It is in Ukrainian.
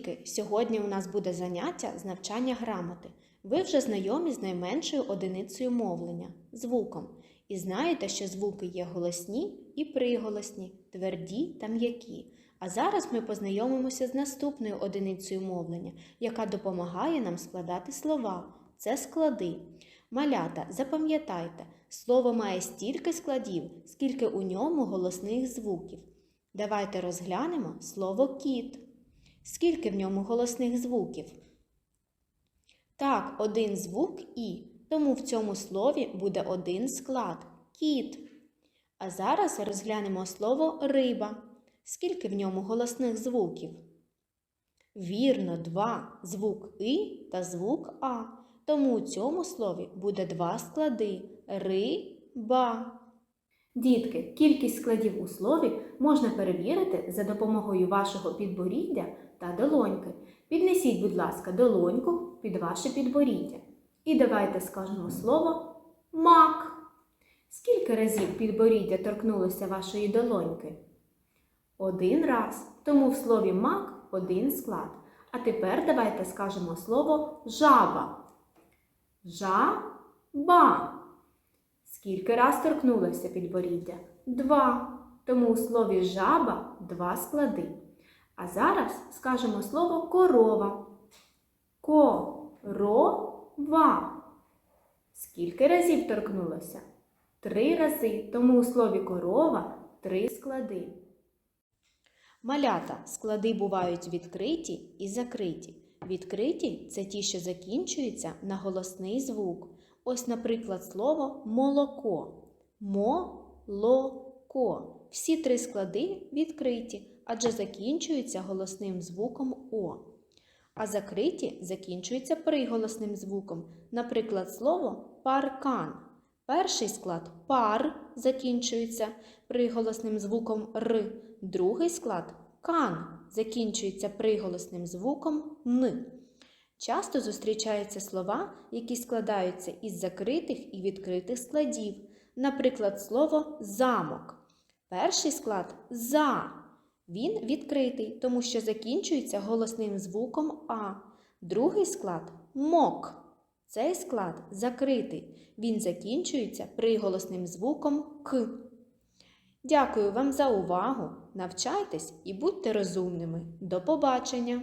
Дітки, сьогодні у нас буде заняття з навчання грамоти. Ви вже знайомі з найменшою одиницею мовлення звуком. І знаєте, що звуки є голосні і приголосні, тверді та м'які. А зараз ми познайомимося з наступною одиницею мовлення, яка допомагає нам складати слова. Це склади. Малята, запам'ятайте, слово має стільки складів, скільки у ньому голосних звуків. Давайте розглянемо слово кіт. Скільки в ньому голосних звуків? Так, один звук і, тому в цьому слові буде один склад кіт. А зараз розглянемо слово риба. Скільки в ньому голосних звуків? Вірно, два звук І та звук А. Тому у цьому слові буде два склади риба. Дітки, кількість складів у слові можна перевірити за допомогою вашого підборіддя та долоньки. Піднесіть, будь ласка, долоньку під ваше підборіддя. І давайте скажемо слово мак. Скільки разів підборіддя торкнулося вашої долоньки? Один раз. Тому в слові мак один склад. А тепер давайте скажемо слово жаба. Жаба. Скільки раз торкнулося підборіддя? Два. Тому у слові жаба два склади. А зараз скажемо слово корова. Корова. Скільки разів торкнулося? Три рази. Тому у слові корова три склади. Малята склади бувають відкриті і закриті. Відкриті це ті, що закінчуються на голосний звук. Ось, наприклад, слово молоко. Молоко. Всі три склади відкриті, адже закінчуються голосним звуком О. А закриті закінчуються приголосним звуком. Наприклад, слово паркан. Перший склад пар закінчується приголосним звуком Р. Другий склад кан закінчується приголосним звуком Н. Часто зустрічаються слова, які складаються із закритих і відкритих складів. Наприклад, слово замок. Перший склад за. Він відкритий, тому що закінчується голосним звуком А. Другий склад мок. Цей склад закритий. Він закінчується приголосним звуком К. Дякую вам за увагу. Навчайтесь і будьте розумними. До побачення!